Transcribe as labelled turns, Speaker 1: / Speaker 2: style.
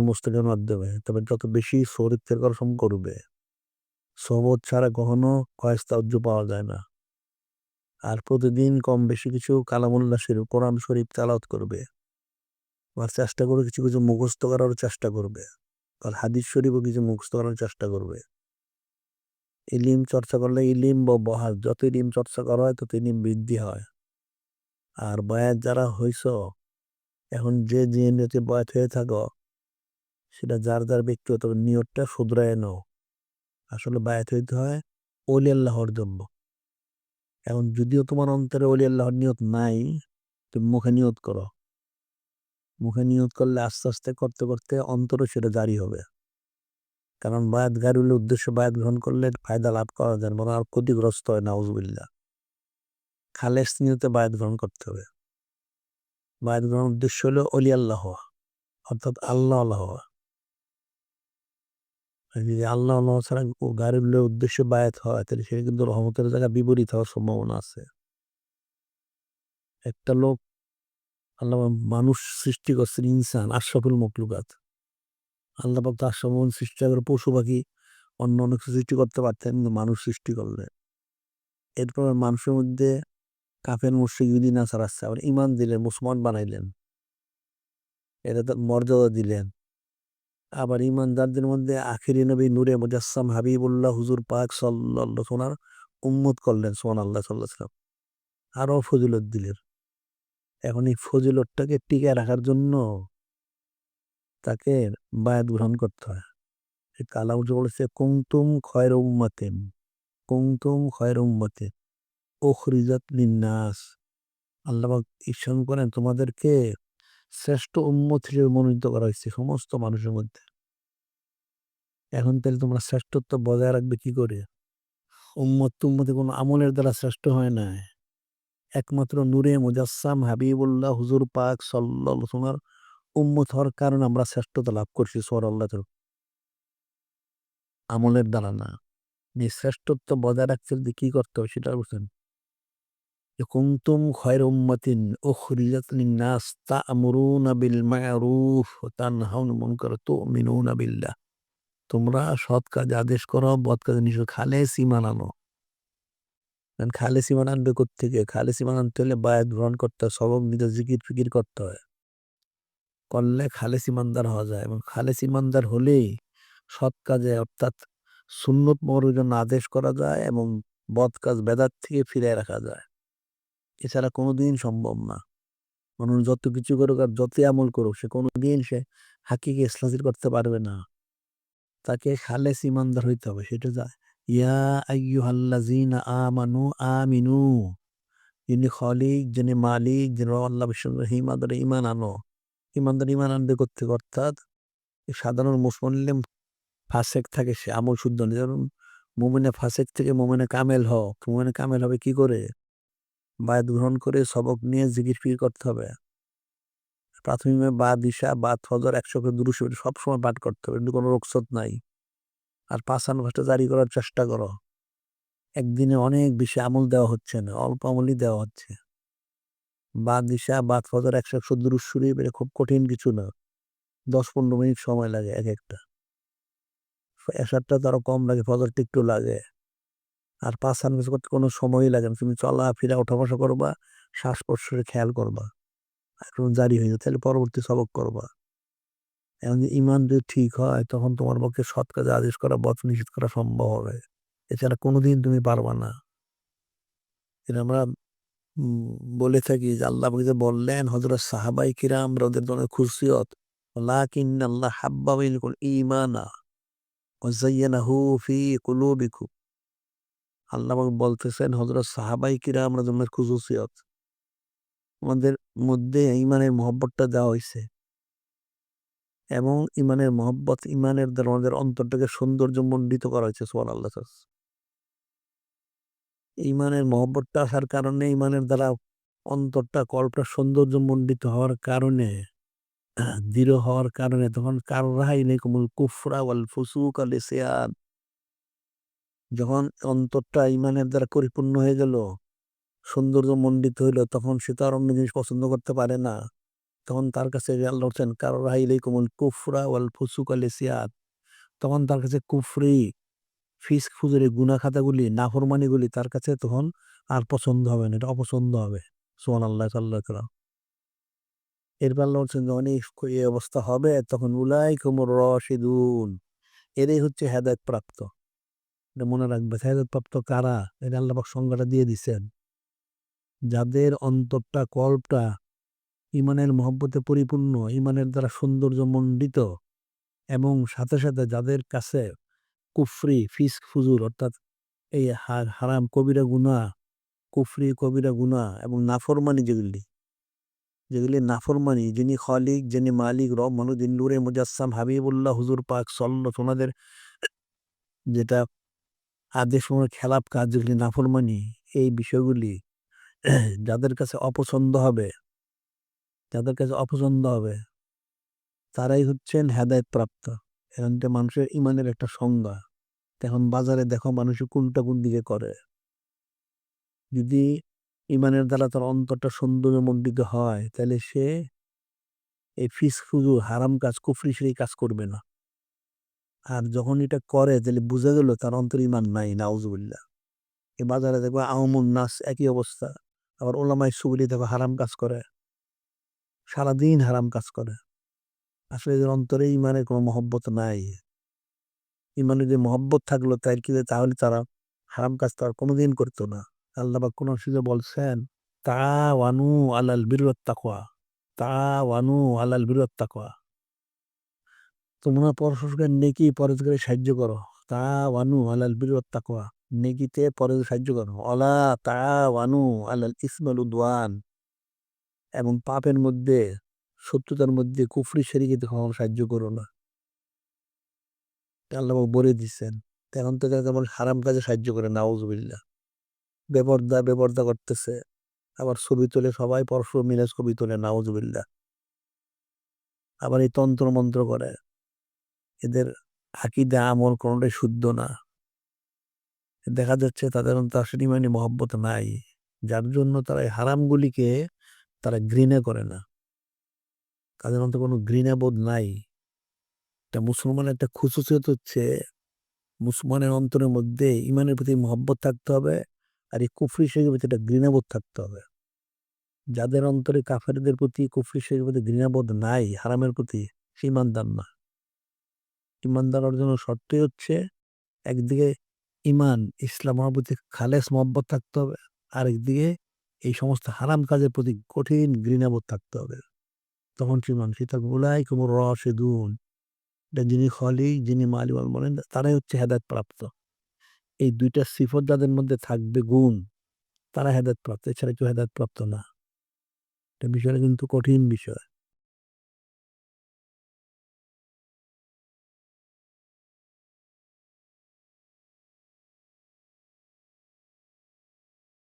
Speaker 1: মুস্তাকের মাধ্যমে। তবে যত বেশি চরিত্রের কর্ষণ করবে সবত ছাড়া কখনো কয়েস্তাউজ্য পাওয়া যায় না। আর প্রতিদিন কম বেশি কিছু কালামুল্লা শরীফ, কোরআন শরীফ তালাত করবে। আর চেষ্টা করে কিছু কিছু মুখস্থ করার চেষ্টা করবে। আর হাদিস শরীফও কিছু মুখস্থ করার চেষ্টা করবে। ইলিম চর্চা করলে ইলিম বা বহাল। যত ইলিম চর্চা করা হয়, তত ইলিম বৃদ্ধি হয়। আর বয়াত যারা হইছ, এখন যে নিয়তে বয়াত হয়ে থাকো সেটা যার যার ব্যক্তিগত নিয়তটা শুধরায় নাও। আসলে বায়াত হইতে হয় অলি আল্লাহর জন্য। এখন যদিও তোমার অন্তরে অলি আল্লাহর নিয়ত নাই, তুমি মুখে নিয়ত করো। মুখে নিয়ত করলে আস্তে আস্তে, করতে করতে অন্তরে সেটা জারি হবে। কারণ বায়াত গাড়ির উদ্দেশ্যে বায়াত গ্রহণ করলে ফায়দা লাভ করা যায়, বরং আর ক্ষতিগ্রস্ত হয় নাউজবিল্লা খালেস নিয়তে বায়াত গ্রহণ করতে হবে। বায়াত গ্রহণ উদ্দেশ্য হলো অলি আল্লাহ, অর্থাৎ আল্লাহ আল্লাহ যদি আল্লাহ ছাড়া গাড়ির উদ্দেশ্যে বায়াত হয়, তাহলে সেটা কিন্তু রহমতের জায়গা বিপরীত হওয়ার সম্ভাবনা আছে। একটা লোক, আল্লাহ মানুষ সৃষ্টি করছেন, ইনসান, আশরাফুল মকলুকাত আল্লাহ পাক তার সৃষ্টি করে, পশু পাখি অন্য অনেক সৃষ্টি করতে পারতেন, কিন্তু মানুষ সৃষ্টি করলেন এরপর মানুষের মধ্যে কাফের মুর্শিক যদি না ছাড়াচ্ছে আবার ইমান দিলেন, মুসলমান বানাইলেন। এটা তার মর্যাদা দিলেন। আবার ইমানদারদের মধ্যে আখিরি নবী নূরে মুজাসসাম হাবিবুল্লাহ হুজুর পাক সাল্লাহ সোনার উম্মত করলেন সোহান আল্লাহ সাল্লাহ আরও ফজিলত দিলেন এখন এই ফজিলতটাকে টিকে রাখার জন্য তাকে বায়াত গ্রহণ করতে হয়। কালাম বলেছে কুংতুম খয়ের উম্মাতেন কুংতুম খয়ের উম্মতে ওখরিজাত লিন্নাস। আল্লাহ ঈশ্বর করেন তোমাদেরকে শ্রেষ্ঠ উম্মত হিসেবে মনোনীত করা হয়েছে সমস্ত মানুষের মধ্যে। এখন তাহলে তোমরা শ্রেষ্ঠত্ব বজায় রাখবে কি করে? উম্মত তুম্মতে কোনো আমলের দ্বারা শ্রেষ্ঠ হয় না। একমাত্র নূরে মুজাসসাম হাবিবুল্লাহ হুজুর পাক সাল্লাহ তোমার উম্মত হওয়ার কারণে আমরা শ্রেষ্ঠতা লাভ করছি সোর আল্লাহ আমলের দ্বারা না। শ্রেষ্ঠত্ব বজায় রাখতে কি করতে হবে সেটা বুঝছেন? কুনতুম খয়র উম্মাতিন উখরিজাত লিন-নাস তা'মুরুনা বিল মা'রুফ ওয়া তানহাউনা মুনকার তু'মিনুনা বিল্লাহ তোমরা সৎ কাজ আদেশ করো, বদ কাজে নিষেধ খালেস ঈমান আনো খালেস ঈমান আনবে কোত্থেকে? খালেস ঈমান আনতে হলে বায়াত গ্রহণ করতে হয়, সবক নিতে জিকির ফিকির করতে হয়। করলে খালেস ইমানদার হওয়া যায় এবং খালেস ইমানদার হলেই সৎ কাজে অর্থাৎ সুন্নত মরুর জন্য আদেশ করা যায় এবং বদ কাজ বেদাত থেকে ফিরে রাখা যায়। এছাড়া কোনোদিন সম্ভব না। মানুষ যত কিছু করুক আর যতই আমল করুক, সে কোনোদিন সে হাকিকে ইসলাসির করতে পারবে না। তাকে খালেস ইমানদার হইতে হবে, সেটা যায় ইয়া আইয়ুহাল্লাযীনা আমানু আমিনু, যিনি খলিক, যিনি মালিক, যিনি আল্লাহ রহিম আদরে ইমান আনো। ইমানদার, ইমান আনবে করতে অর্থাৎ সাধারণ মুসলিম ফাসেক থাকে, সে আমল শুদ্ধ যেমন মোমেনে ফাসেক থেকে মোমেনে কামেল হোক মোমেনে কামেল হবে কি করে? বায়াত গ্রহণ করে সবক নিয়ে জিকির ফির করতে হবে। প্রাথমিক বা দিশা বা ফজর একশো করে দুরুশো সবসময় পাঠ করতে হবে কোনো রোকসত নাই। আর পাঁচান ভাষা জারি করার চেষ্টা করো। একদিনে অনেক বেশি আমল দেওয়া হচ্ছে না, অল্প আমলই দেওয়া হচ্ছে। বা দিশা বা ফজর একশো একশো দুরুশ শরীফ এটা খুব কঠিন কিছু না। দশ পনেরো মিনিট সময় লাগে এক একটা। এসারটা তো আরও কম লাগে, ফজরটা একটু লাগে। আর পাঁচ সানবেস করতে কোনো সময়ই লাগে না। তুমি চলা ফিরা ওঠা বসা করবা শ্বাস প্রশ্বাসে খেয়াল করবা। এখন জারি হয়ে যায় তাহলে পরবর্তী সবক করবা। এখন ইমান যদি ঠিক হয়, তখন তোমার পক্ষে সৎ কাজে আদেশ করা, বচ নিষেধ করা সম্ভব হবে। এছাড়া কোনোদিন তুমি পারবা না। এটা আমরা বলে থাকি যে আল্লাহ যে বললেন হজরত সাহাবাই কিরাম ওদের জন্য খুশিয়ত আল্লাহ হাব্বা ইমানা ওয়াজাইয়ানাহু ফি কুলুবিকুম। আল্লাহ বলতেছেন হজরত সাহাবাই কিরা আমরা জন্মের খুশুসিয়ত আমাদের মধ্যে ইমানের মহব্বতটা দেওয়া হয়েছে এবং ইমানের মহব্বত ইমানের দ্বারা আমাদের অন্তরটাকে সৌন্দর্য মণ্ডিত করা হয়েছে সোয়াল আল্লাহ ইমানের মহব্বতটা আসার কারণে ইমানের দ্বারা অন্তরটা, কল্পটা সৌন্দর্য মণ্ডিত হওয়ার কারণে, দৃঢ় হওয়ার কারণে তখন কারও রাহাই নেই কুমুল কুফরা ওয়াল ফুসুক আল ইসিয়ান। যখন অন্তরটা ইমানের দ্বারা পরিপূর্ণ হয়ে গেল, সৌন্দর্য মণ্ডিত হইল, তখন সে তো আর অন্য জিনিস পছন্দ করতে পারে না। তখন তার কাছে আল্লাহ বলছেন কারোরা ইলাইকুমুল কুফরা ওয়াল ফুসুক তখন তার কাছে কুফরি, ফিস্ক, ফুজুরি গুনাহ খাতাগুলি নাফরমানিগুলি তার কাছে তখন আর পছন্দ হবে না, এটা অপছন্দ হবে। সুবহানাল্লাহ আল্লাহ ওয়াসাল্লাম। এরপর আল্লাহ বলছেন যখন এই অবস্থা হবে, তখন উলাইকুমুর রাশিদুন। এরাই হচ্ছে হেদায়েত প্রাপ্ত। এটা মনে রাখবে হেদায়েত প্রাপ্ত কারা? এটা আল্লাহপাক সংজ্ঞাটা দিয়ে দিছেন। যাদের অন্তরটা, কল্পটা ইমানের মহব্বতে পরিপূর্ণ, ইমানের দ্বারা সৌন্দর্য মণ্ডিত এবং সাথে সাথে যাদের কাছে কুফরি, ফিস্ক, ফুজুর অর্থাৎ এই হারাম কবিরা গুনা কুফরি কবিরা গুনা এবং নাফরমানি যেগুলি যেগুলি নাফরমানি, যিনি খালিক, যিনি মালিক, রব, মানু, যিনি নূরে মুজাসসাম, হাবিবুল্লাহ, হুজুর পাক সল্ল ওনাদের যেটা আদেশ ওনার খেলাপ কাজ যেগুলি নাফরমানি, এই বিষয়গুলি যাদের কাছে অপছন্দ হবে, যাদের কাছে অপছন্দ হবে, তারাই হচ্ছেন হেদায়ত প্রাপ্ত এখানটা মানুষের ইমানের একটা সংজ্ঞা। এখন বাজারে দেখো মানুষ কোনটা কোন দিকে করে। যদি ইমানের দ্বারা তার অন্তরটা সৌন্দর্য সৌন্দর্যমণ্ডিত হয়, তাহলে সে এই ফিস ফুজু হারাম কাজ, কুফরি, সেই কাজ করবে না। আর যখন এটা করে তাহলে বোঝা গেল তার অন্তর ইমান নাই, নাউজুবিল্লাহ। এ বাজারে দেখব আহমুন নাস একই অবস্থা। আবার ওলামাই সুগুলি দেখো হারাম কাজ করে। সারাদিন হারাম কাজ করে। আসলে এদের অন্তরে ইমানের কোনো মহব্বত নাই। ইমানে যে মহব্বত থাকল তাই কি তাহলে তারা হারাম কাজ তার কোনোদিন করতো না। আল্লাহ বা কোন সুযোগ বলছেন তা ওয়ানু আলাল বিরত তাকোয়া তা ওয়ানু আলাল বিরত তাকোয়া তোমরা পরস্পরকে নেকি পরস্পরকে সাহায্য করো। তা ওয়ানু আলাল বিরত তাকোয়া নেকিতে পরে সাহায্য করো। অলা তা ওয়ানু আলাল ইসমাল উদ্ওয়ান। এবং পাপের মধ্যে, শত্রুতার মধ্যে কুফরি শরীকে কখনো সাহায্য করো না। আল্লাহ বলে দিচ্ছেন তখন তো যেমন হারাম কাজে সাহায্য করে, নাউজুবিল্লাহ। বেপর্দা বেপর্দা করতেছে। আবার ছবি তোলে সবাই পরস্পর মিলে ছবি তোলে, নাউজুবিল্লাহ। আবার এই তন্ত্র মন্ত্র করে। এদের আকিদা, আমল কোনোটাই শুদ্ধ না। দেখা যাচ্ছে তাদের আসলে ইমানি মহব্বত নাই। যার জন্য তারা এই হারামগুলিকে তারা ঘৃণা করে না। তাদের অন্তর কোনো ঘৃণাবোধ নাই। একটা মুসলমানের একটা খুশুসিয়ত হচ্ছে, মুসলমানের অন্তরের মধ্যে ইমানের প্রতি মহব্বত থাকতে হবে আর এই কুফরি শেখের প্রতি একটা ঘৃণাবোধ থাকতে হবে। যাদের অন্তরে কাফেরদের প্রতি, কুফরি শেখের প্রতি ঘৃণাবোধ নাই, হারামের প্রতি, সে ইমানদার না ইমানদার অর্জনের শর্তই হচ্ছে একদিকে ইমান ইসলামের প্রতি খালেস মহব্বত থাকতে হবে, আরেকদিকে এই সমস্ত হারাম কাজের প্রতি কঠিন ঘৃণাবোধ থাকতে হবে। তখন সে মানুষ থাকবে? উলাই কুমুর রশেদুন। এটা যিনি খলি যিনি মালিওয়াল বলেন তারাই হচ্ছে হেদায়ত প্রাপ্ত এই দুইটা সিফত যাদের মধ্যে থাকবে গুণ, তারা হেদায়ত প্রাপ্ত এছাড়া কেউ হেদায়ত প্রাপ্ত না। এটা বিষয়টা কিন্তু কঠিন বিষয়।